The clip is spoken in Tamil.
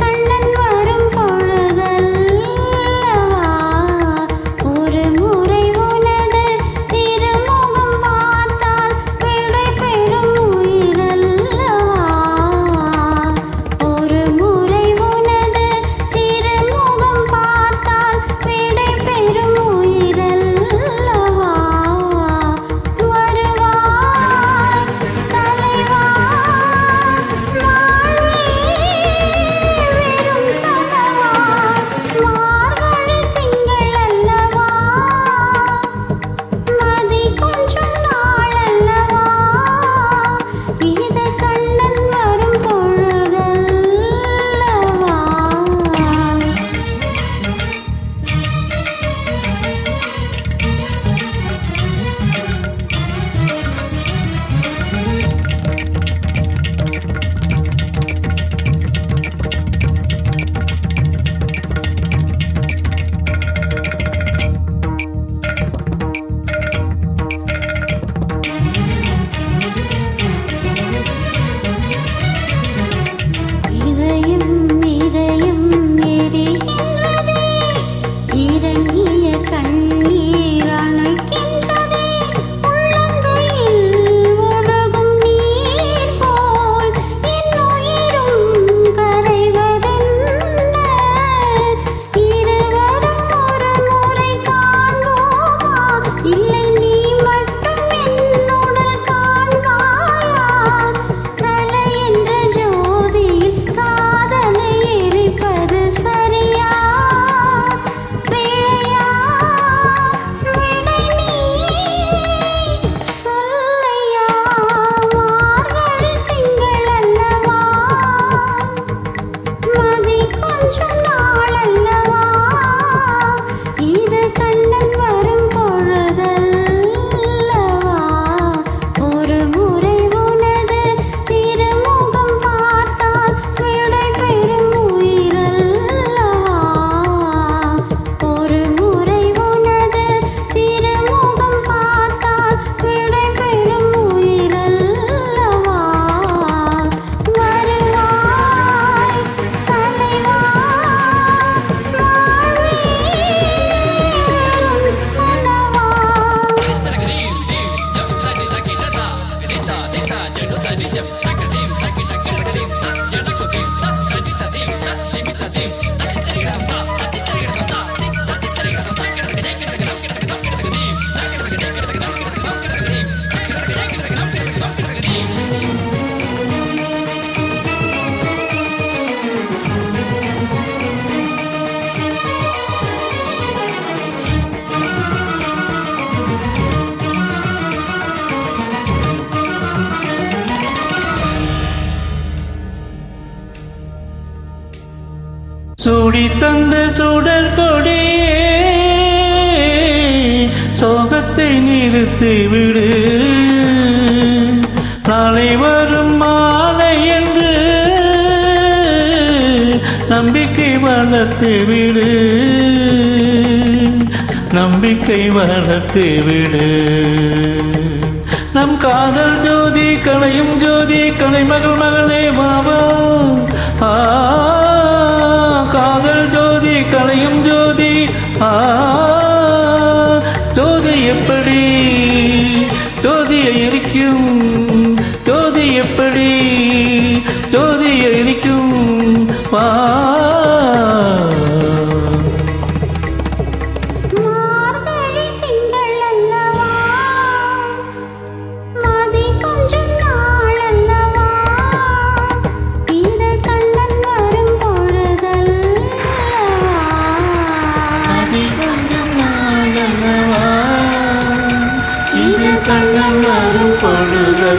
கண் சூடி தந்த சுடர் கொடியே சோகத்தை நிறுத்தி விடு. நாளை வரும் மாலை என்று நம்பிக்கை வளர்த்து விடு. நம்பிக்கை வளர்த்து விடு. நம் காதல் ஜோதி கலையும் ஜோதி கலை மகள் மகளே பாபா ஆ ஜோதியை ஜோதி எப்படி மறுபொழுதல்லவா